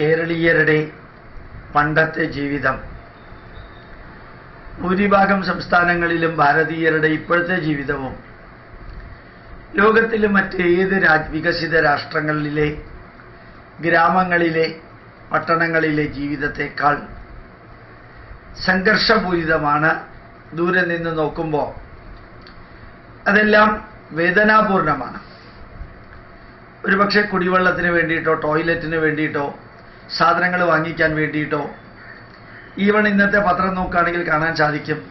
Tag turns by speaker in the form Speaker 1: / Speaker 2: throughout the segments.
Speaker 1: കേരളീയരുടെ പണ്ടത്തെ ജീവിതം. ഭൂരിഭാഗം സംസ്ഥാനങ്ങളിലും ഭാരതീയരുടെ ഇപ്പോഴത്തെ ജീവിതവും. ലോകത്തിലെ മറ്റേത് രാജ് വികസിത രാഷ്ട്രങ്ങളിലെ ഗ്രാമങ്ങളിലെ പട്ടണങ്ങളിലെ ജീവിതത്തെക്കാൾ സംഘർഷപൂരിതമാണ് ദൂരെ നിന്ന് നോക്കുമ്പോൾ അതെല്ലാം വേദനാപൂർണമാണ്. ഒരുപക്ഷെ കുടിവെള്ളത്തിന് വേണ്ടിയിട്ടോ ടോയ്ലറ്റിന് വേണ്ടിയിട്ടോ സാധനങ്ങൾ വാങ്ങിക്കാൻ വേണ്ടിയിട്ടോ? ഈവൺ ഇന്നത്തെ പത്രം നോക്കുകയാണെങ്കിൽ കാണാൻ സാധിക്കും.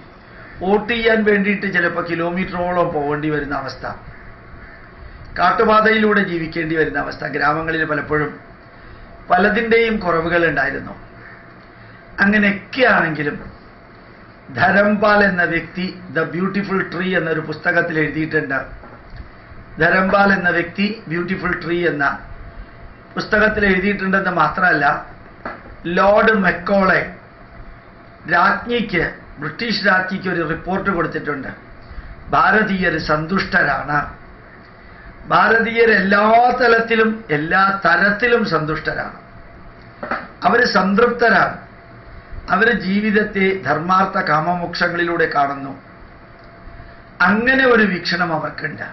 Speaker 1: വോട്ട് ചെയ്യാൻ വേണ്ടിയിട്ട് ചിലപ്പോൾ കിലോമീറ്ററോളം പോകേണ്ടി വരുന്ന അവസ്ഥ. കാട്ടുപാതയിലൂടെ ജീവിക്കേണ്ടി വരുന്ന അവസ്ഥ ഗ്രാമങ്ങളിൽ പലപ്പോഴും പലതിന്റെയും കുറവുകൾ ഉണ്ടായിരുന്നു. അങ്ങനെയൊക്കെയാണെങ്കിലും ധരംപാൽ എന്ന വ്യക്തി ദ ബ്യൂട്ടിഫുൾ ട്രീ എന്നൊരു പുസ്തകത്തിൽ എഴുതിയിട്ടുണ്ട്. ധരംപാൽ എന്ന വ്യക്തി ബ്യൂട്ടിഫുൾ ട്രീ എന്ന പുസ്തകത്തിൽ എഴുതിയിട്ടുണ്ടെന്ന് മാത്രമല്ല ലോർഡ് മെക്കോളെ രാജ്ഞിക്ക് ബ്രിട്ടീഷ് രാജ്ഞിക്ക് ഒരു റിപ്പോർട്ട് കൊടുത്തിട്ടുണ്ട്. ഭാരതീയർ സന്തുഷ്ടരാണ്. ഭാരതീയർ എല്ലാ തലത്തിലും എല്ലാ തരത്തിലും സന്തുഷ്ടരാണ്. അവർ സംതൃപ്തരാണ്. അവർ ജീവിതത്തെ ധർമാർത്ഥ കാമമോക്ഷങ്ങളിലൂടെ കാണുന്നു. അങ്ങനെ ഒരു വീക്ഷണം അവർക്കുണ്ട്.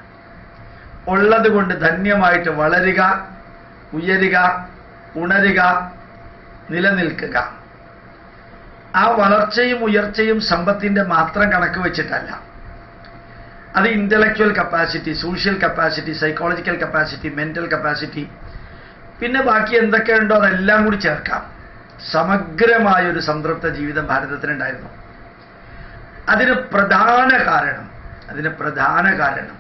Speaker 1: ഉള്ളത് കൊണ്ട് ധന്യമായിട്ട് വളരുക. ഉയരുക ഉണരുക നിലനിൽക്കുക. ആ വളർച്ചയും ഉയർച്ചയും സമ്പത്തിന്റെ മാത്രം കണക്ക് വെച്ചിട്ടല്ല. അത് intellectual capacity social capacity psychological capacity mental capacity പിന്നെ ബാക്കി എന്തൊക്കെയുണ്ടോ അതെല്ലാം കൂടി ചേർക്കാം. സമഗ്രമായ ഒരു സംതൃപ്ത ജീവിതം ഭാരതത്തിനുണ്ടായിരുന്നു. അതിന് പ്രധാന കാരണം അതിന് പ്രധാന കാരണം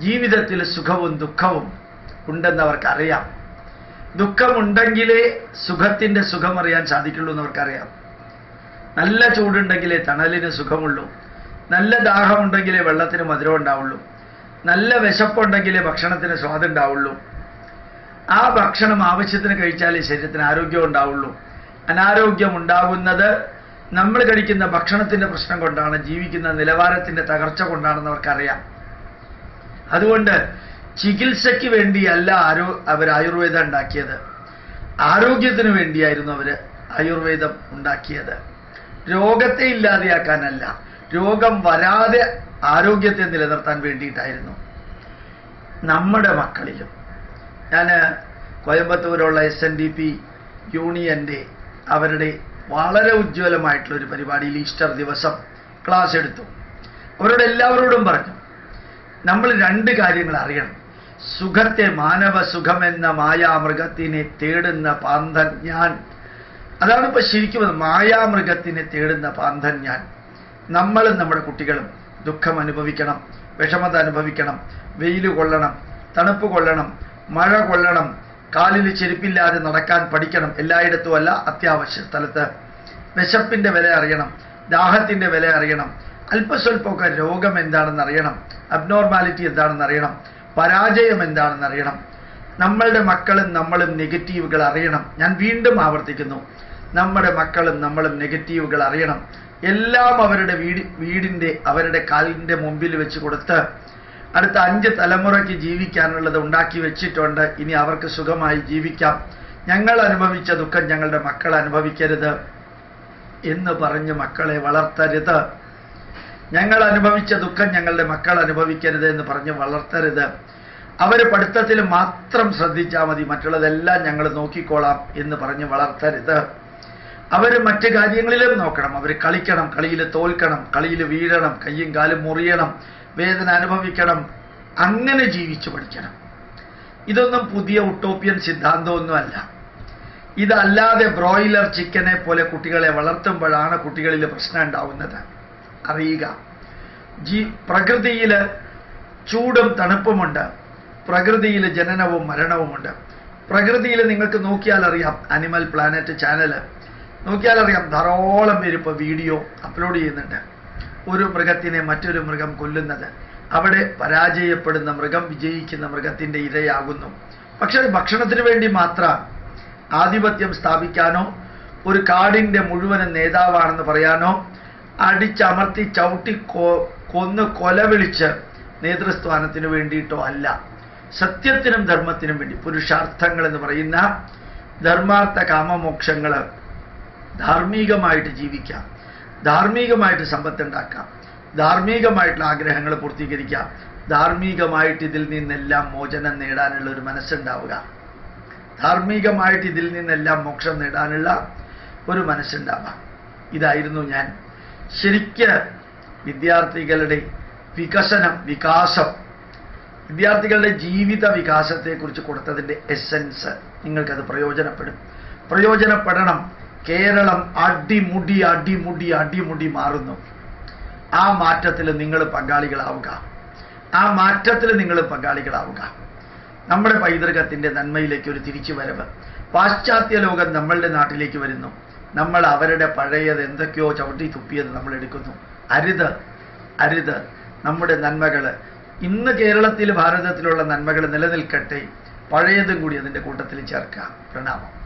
Speaker 1: ജീവിതത്തിൽ സുഖവും ദുഃഖവും ഉണ്ടെന്ന് അവർക്കറിയാം ദുഃഖമുണ്ടെങ്കിലേ സുഖത്തിന്റെ സുഖമറിയാൻ സാധിക്കുള്ളൂ എന്ന് അവർക്കറിയാം. നല്ല ചൂടുണ്ടെങ്കിലേ തണലിന് സുഖമുള്ളൂ. നല്ല ദാഹമുണ്ടെങ്കിലേ വെള്ളത്തിന് മധുരം ഉണ്ടാവുള്ളൂ. നല്ല വിശപ്പുണ്ടെങ്കിലേ ഭക്ഷണത്തിന് സ്വാദുണ്ടാവുള്ളൂ ആ ഭക്ഷണം ആവശ്യത്തിന് കഴിച്ചാലേ ശരീരത്തിന് ആരോഗ്യം ഉണ്ടാവുള്ളൂ. അനാരോഗ്യം ഉണ്ടാകുന്നത് നമ്മൾ കഴിക്കുന്ന ഭക്ഷണത്തിന്റെ പ്രശ്നം കൊണ്ടാണ് ജീവിക്കുന്ന നിലവാരത്തിന്റെ തകർച്ച കൊണ്ടാണെന്ന് അവർക്കറിയാം. അതുകൊണ്ട് ചികിത്സയ്ക്ക് വേണ്ടിയല്ല ആരോ അവർ ആയുർവേദം ഉണ്ടാക്കിയത്. ആരോഗ്യത്തിന് വേണ്ടിയായിരുന്നു അവർ ആയുർവേദം ഉണ്ടാക്കിയത്. രോഗത്തെ ഇല്ലാതെയാക്കാനല്ല രോഗം വരാതെ ആരോഗ്യത്തെ നിലനിർത്താൻ വേണ്ടിയിട്ടായിരുന്നു. നമ്മുടെ മക്കളിലും. ഞാൻ കോയമ്പത്തൂരുള്ള എസ് എൻ ഡി പി യൂണിയന്റെ അവരുടെ വളരെ ഉജ്ജ്വലമായിട്ടുള്ള ഒരു പരിപാടിയിൽ ഈസ്റ്റർ ദിവസം ക്ലാസ് എടുത്തു. അവരോട് എല്ലാവരോടും പറഞ്ഞു നമ്മൾ രണ്ട് കാര്യങ്ങൾ അറിയണം. സുഖത്തെ മാനവ സുഖമെന്ന മായാമൃഗത്തിനെ തേടുന്ന പാന്തൻ ഞാൻ അതാണ് ഇപ്പൊ ശരിക്കും മായാമൃഗത്തിനെ തേടുന്ന പാന്തൻ ഞാൻ നമ്മളും നമ്മുടെ കുട്ടികളും ദുഃഖം അനുഭവിക്കണം വിഷമത അനുഭവിക്കണം വെയിൽ കൊള്ളണം തണുപ്പ് കൊള്ളണം മഴ കൊള്ളണം കാലിൽ ചെരുപ്പില്ലാതെ നടക്കാൻ പഠിക്കണം എല്ലായിടത്തും അല്ല അത്യാവശ്യ സ്ഥലത്ത്. വിശപ്പിന്റെ വില അറിയണം ദാഹത്തിന്റെ വില അറിയണം അല്പസ്വല്പമൊക്കെ രോഗം എന്താണെന്ന് അറിയണം അബ്നോർമാലിറ്റി എന്താണെന്ന് അറിയണം പരാജയം എന്താണെന്ന് അറിയണം നമ്മളുടെ മക്കളും നമ്മളും നെഗറ്റീവുകൾ അറിയണം. ഞാൻ വീണ്ടും ആവർത്തിക്കുന്നു. നമ്മുടെ മക്കളും നമ്മളും നെഗറ്റീവുകൾ അറിയണം. എല്ലാം അവരുടെ വീട് വീടിന്റെ അവരുടെ കാലിന്റെ മുമ്പിൽ വെച്ച് കൊടുത്ത് അടുത്ത അഞ്ച് തലമുറയ്ക്ക് ജീവിക്കാനുള്ളത് ഉണ്ടാക്കി വെച്ചിട്ടുണ്ട്. ഇനി അവർക്ക് സുഖമായി ജീവിക്കാം. ഞങ്ങൾ അനുഭവിച്ച ദുഃഖം ഞങ്ങളുടെ മക്കൾ അനുഭവിക്കരുത് എന്ന് പറഞ്ഞ് മക്കളെ വളർത്തരുത്. ഞങ്ങൾ അനുഭവിച്ച ദുഃഖം ഞങ്ങളുടെ മക്കൾ അനുഭവിക്കരുത് എന്ന് പറഞ്ഞ് വളർത്തരുത്. അവർ പഠിത്തത്തിൽ മാത്രം ശ്രദ്ധിച്ചാൽ മതി മറ്റുള്ളതെല്ലാം ഞങ്ങൾ നോക്കിക്കോളാം എന്ന് പറഞ്ഞ് വളർത്തരുത്. അവർ മറ്റു കാര്യങ്ങളിലും നോക്കണം. അവർ കളിക്കണം കളിയിൽ തോൽക്കണം കളിയിൽ വീഴണം കയ്യും കാലും മുറിയണം വേദന അനുഭവിക്കണം അങ്ങനെ ജീവിച്ചു പഠിക്കണം. ഇതൊന്നും പുതിയ ഉട്ടോപ്യൻ സിദ്ധാന്തമൊന്നുമല്ല ഇതല്ലാതെ ബ്രോയിലർ ചിക്കനെ പോലെ കുട്ടികളെ വളർത്തുമ്പോഴാണ് കുട്ടികളിൽ പ്രശ്നം ഉണ്ടാവുന്നത്. അറിയുക. ജീ പ്രകൃതിയിൽ ചൂടും തണുപ്പുമുണ്ട്. പ്രകൃതിയിൽ ജനനവും മരണവുമുണ്ട്. പ്രകൃതിയിൽ നിങ്ങൾക്ക് നോക്കിയാൽ അറിയാം അനിമൽ പ്ലാനറ്റ് ചാനൽ നോക്കിയാൽ അറിയാം ധാരാളം പേര് ഇപ്പോൾ വീഡിയോ അപ്ലോഡ് ചെയ്യുന്നുണ്ട്. ഒരു മൃഗത്തിനെ മറ്റൊരു മൃഗം കൊല്ലുന്നത്. അവിടെ പരാജയപ്പെടുന്ന മൃഗം വിജയിക്കുന്ന മൃഗത്തിന്റെ ഇരയാകുന്നു. പക്ഷെ ഭക്ഷണത്തിന് വേണ്ടി മാത്രം ആധിപത്യം സ്ഥാപിക്കാനോ ഒരു കാടിന്റെ മുഴുവനും നേതാവാണെന്ന് പറയാനോ അടിച്ചമർത്തി ചവിട്ടി കൊ- കൊന്ന് കൊല വിളിച്ച് നേതൃസ്ഥാനത്തിന് വേണ്ടിയിട്ടോ അല്ല. സത്യത്തിനും ധർമ്മത്തിനും വേണ്ടി പുരുഷാർത്ഥങ്ങൾ എന്ന് പറയുന്ന ധർമാർത്ഥ കാമമോക്ഷങ്ങൾ ധാർമ്മികമായിട്ട് ജീവിക്കാം. ധാർമ്മികമായിട്ട് സമ്പത്തുണ്ടാക്കാം. ധാർമ്മികമായിട്ടുള്ള ആഗ്രഹങ്ങൾ പൂർത്തീകരിക്കാം ധാർമ്മികമായിട്ട് ഇതിൽ നിന്നെല്ലാം മോചനം നേടാനുള്ള ഒരു മനസ്സുണ്ടാവുക. ധാർമ്മികമായിട്ട് ഇതിൽ നിന്നെല്ലാം മോക്ഷം നേടാനുള്ള ഒരു മനസ്സുണ്ടാവാം ഇതായിരുന്നു ഞാൻ ശരിക്ക് വിദ്യാർത്ഥികളുടെ വികസനം വികാസം വിദ്യാർത്ഥികളുടെ ജീവിത വികാസത്തെക്കുറിച്ച് കൊടുത്തതിന്റെ എസൻസ് നിങ്ങൾക്കത് പ്രയോജനപ്പെടും. പ്രയോജനപ്പെടണം. കേരളം അടിമുടി അടിമുടി അടിമുടി മാറുന്നു. ആ മാറ്റത്തിൽ നിങ്ങൾ പങ്കാളികളാവുക. ആ മാറ്റത്തിൽ നിങ്ങൾ പങ്കാളികളാവുക. നമ്മുടെ പൈതൃകത്തിന്റെ നന്മയിലേക്ക് ഒരു തിരിച്ചുവരവ്. പാശ്ചാത്യ ലോകം നമ്മളുടെ നാട്ടിലേക്ക് വരുന്നു. നമ്മൾ അവരുടെ പഴയത് എന്തൊക്കെയോ ചവിട്ടി തുപ്പിയത് നമ്മൾ എടുക്കുന്നു. അരുത് അരുത്. നമ്മുടെ നന്മകൾ ഇന്ന് കേരളത്തിൽ ഭാരതത്തിലുള്ള നന്മകൾ നിലനിൽക്കട്ടെ. പഴയതും കൂടി അതിന്റെ കൂട്ടത്തിൽ ചേർക്കാം. പ്രണാമം.